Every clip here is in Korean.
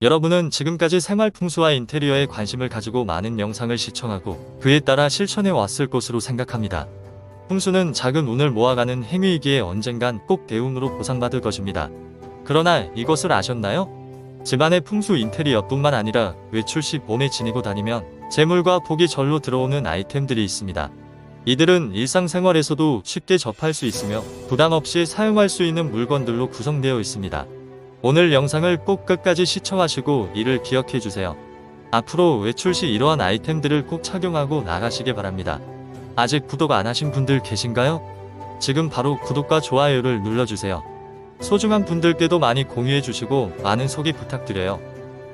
여러분은 지금까지 생활 풍수와 인테리어에 관심을 가지고 많은 영상을 시청하고 그에 따라 실천해 왔을 것으로 생각합니다. 풍수는 작은 운을 모아가는 행위이기에 언젠간 꼭 대운으로 보상받을 것입니다. 그러나 이것을 아셨나요? 집안의 풍수 인테리어뿐만 아니라 외출 시 몸에 지니고 다니면 재물과 복이 절로 들어오는 아이템들이 있습니다. 이들은 일상생활에서도 쉽게 접할 수 있으며 부담 없이 사용할 수 있는 물건들로 구성되어 있습니다. 오늘 영상을 꼭 끝까지 시청하시고 이를 기억해 주세요. 앞으로 외출 시 이러한 아이템들을 꼭 착용하고 나가시길 바랍니다. 아직 구독 안 하신 분들 계신가요? 지금 바로 구독과 좋아요를 눌러주세요. 소중한 분들께도 많이 공유해 주시고 많은 소개 부탁드려요.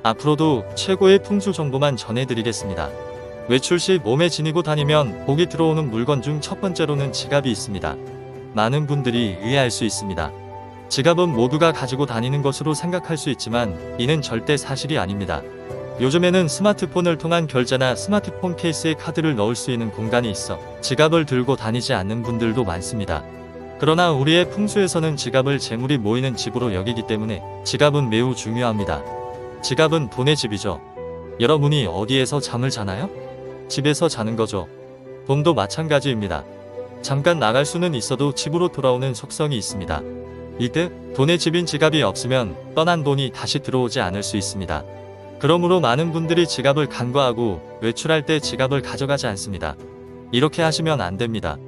앞으로도 최고의 풍수 정보만 전해드리겠습니다. 외출 시 몸에 지니고 다니면 복이 들어오는 물건 중 첫 번째로는 지갑이 있습니다. 많은 분들이 의아할 수 있습니다. 지갑은 모두가 가지고 다니는 것으로 생각할 수 있지만 이는 절대 사실이 아닙니다. 요즘에는 스마트폰을 통한 결제나 스마트폰 케이스에 카드를 넣을 수 있는 공간이 있어 지갑을 들고 다니지 않는 분들도 많습니다. 그러나 우리의 풍수에서는 지갑을 재물이 모이는 집으로 여기기 때문에 지갑은 매우 중요합니다. 지갑은 돈의 집이죠. 여러분이 어디에서 잠을 자나요? 집에서 자는 거죠. 돈도 마찬가지입니다. 잠깐 나갈 수는 있어도 집으로 돌아오는 속성이 있습니다. 이때 돈의 집인 지갑이 없으면 떠난 돈이 다시 들어오지 않을 수 있습니다. 그러므로 많은 분들이 지갑을 간과하고 외출할 때 지갑을 가져가지 않습니다. 이렇게 하시면 안 됩니다.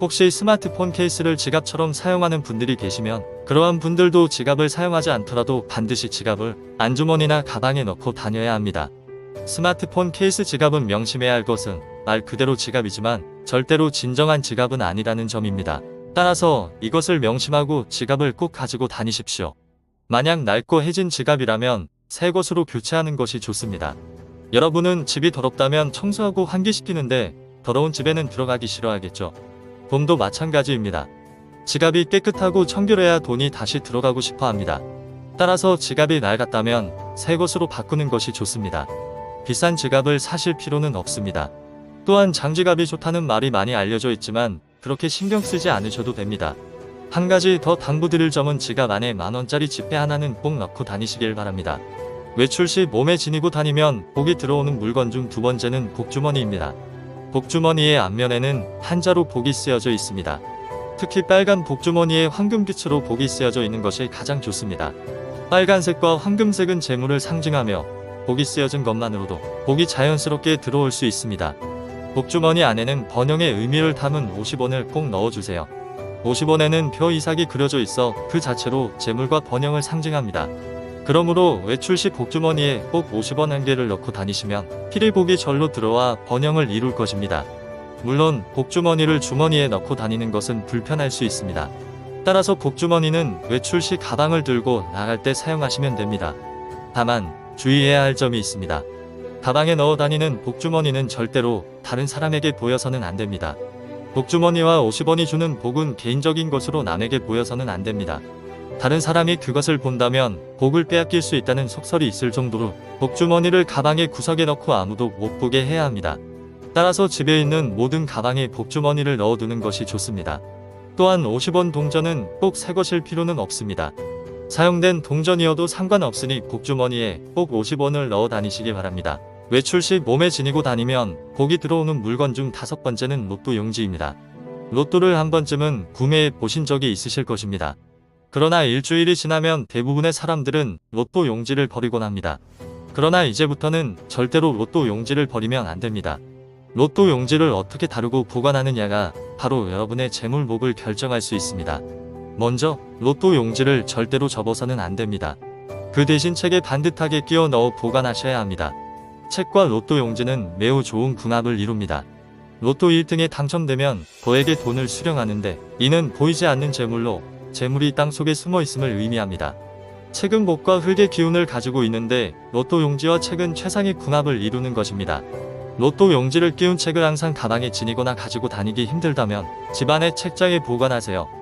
혹시 스마트폰 케이스를 지갑처럼 사용하는 분들이 계시면 그러한 분들도 지갑을 사용하지 않더라도 반드시 지갑을 안주머니나 가방에 넣고 다녀야 합니다. 스마트폰 케이스 지갑은 명심해야 할 것은 말 그대로 지갑이지만 절대로 진정한 지갑은 아니라는 점입니다. 따라서 이것을 명심하고 지갑을 꼭 가지고 다니십시오. 만약 낡고 해진 지갑이라면 새 것으로 교체하는 것이 좋습니다. 여러분은 집이 더럽다면 청소하고 환기시키는데 더러운 집에는 들어가기 싫어하겠죠. 돈도 마찬가지입니다. 지갑이 깨끗하고 청결해야 돈이 다시 들어가고 싶어 합니다. 따라서 지갑이 낡았다면 새 것으로 바꾸는 것이 좋습니다. 비싼 지갑을 사실 필요는 없습니다. 또한 장지갑이 좋다는 말이 많이 알려져 있지만 그렇게 신경 쓰지 않으셔도 됩니다. 한 가지 더 당부드릴 점은 지갑 안에 만원짜리 지폐 하나는 꼭 넣고 다니시길 바랍니다. 외출 시 몸에 지니고 다니면 복이 들어오는 물건 중 두 번째는 복주머니입니다. 복주머니의 앞면에는 한자로 복이 쓰여져 있습니다. 특히 빨간 복주머니에 황금빛으로 복이 쓰여져 있는 것이 가장 좋습니다. 빨간색과 황금색은 재물을 상징하며 복이 쓰여진 것만으로도 복이 자연스럽게 들어올 수 있습니다. 복주머니 안에는 번영의 의미를 담은 50원을 꼭 넣어주세요. 50원에는 표 이삭이 그려져 있어 그 자체로 재물과 번영을 상징합니다. 그러므로 외출 시 복주머니에 꼭 50원 한 개를 넣고 다니시면 필히 복이 절로 들어와 번영을 이룰 것입니다. 물론 복주머니를 주머니에 넣고 다니는 것은 불편할 수 있습니다. 따라서 복주머니는 외출 시 가방을 들고 나갈 때 사용하시면 됩니다. 다만 주의해야 할 점이 있습니다. 가방에 넣어 다니는 복주머니는 절대로 다른 사람에게 보여서는 안 됩니다. 복주머니와 50원이 주는 복은 개인적인 것으로 남에게 보여서는 안 됩니다. 다른 사람이 그것을 본다면 복을 빼앗길 수 있다는 속설이 있을 정도로 복주머니를 가방의 구석에 넣고 아무도 못 보게 해야 합니다. 따라서 집에 있는 모든 가방에 복주머니를 넣어두는 것이 좋습니다. 또한 50원 동전은 꼭 새 것일 필요는 없습니다. 사용된 동전이어도 상관없으니 복주머니에 꼭 50원을 넣어 다니시기 바랍니다. 외출 시 몸에 지니고 다니면 복이 들어오는 물건 중 다섯 번째는 로또 용지입니다. 로또를 한 번쯤은 구매해 보신 적이 있으실 것입니다. 그러나 일주일이 지나면 대부분의 사람들은 로또 용지를 버리곤 합니다. 그러나 이제부터는 절대로 로또 용지를 버리면 안 됩니다. 로또 용지를 어떻게 다루고 보관하느냐가 바로 여러분의 재물복을 결정할 수 있습니다. 먼저 로또 용지를 절대로 접어서는 안 됩니다. 그 대신 책에 반듯하게 끼워 넣어 보관하셔야 합니다. 책과 로또 용지는 매우 좋은 궁합을 이룹니다. 로또 1등에 당첨되면 거액의 돈을 수령하는데 이는 보이지 않는 재물로 재물이 땅 속에 숨어 있음을 의미합니다. 책은 목과 흙의 기운을 가지고 있는데 로또 용지와 책은 최상의 궁합을 이루는 것입니다. 로또 용지를 끼운 책을 항상 가방에 지니거나 가지고 다니기 힘들다면 집안의 책장에 보관하세요.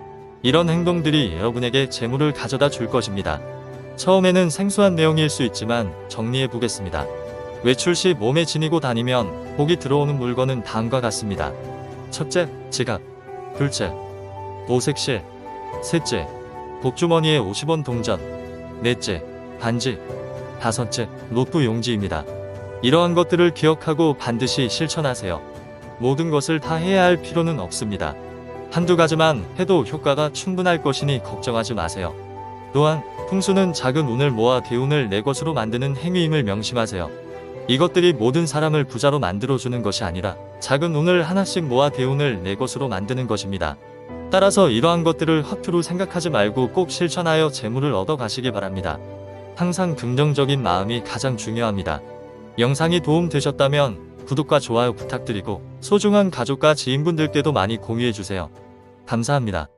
이런 행동들이 여러분에게 재물을 가져다 줄 것입니다. 처음에는 생소한 내용일 수 있지만 정리해 보겠습니다. 외출 시 몸에 지니고 다니면 복이 들어오는 물건은 다음과 같습니다. 첫째, 지갑. 둘째, 오색실. 셋째, 복주머니에 50원 동전. 넷째, 반지. 다섯째, 노트 용지입니다. 이러한 것들을 기억하고 반드시 실천하세요. 모든 것을 다 해야 할 필요는 없습니다. 한두 가지만 해도 효과가 충분할 것이니 걱정하지 마세요. 또한 풍수는 작은 운을 모아 대운을 내 것으로 만드는 행위임을 명심하세요. 이것들이 모든 사람을 부자로 만들어주는 것이 아니라 작은 운을 하나씩 모아 대운을 내 것으로 만드는 것입니다. 따라서 이러한 것들을 허투루 생각하지 말고 꼭 실천하여 재물을 얻어 가시기 바랍니다. 항상 긍정적인 마음이 가장 중요합니다. 영상이 도움되셨다면 구독과 좋아요 부탁드리고 소중한 가족과 지인분들께도 많이 공유해주세요. 감사합니다.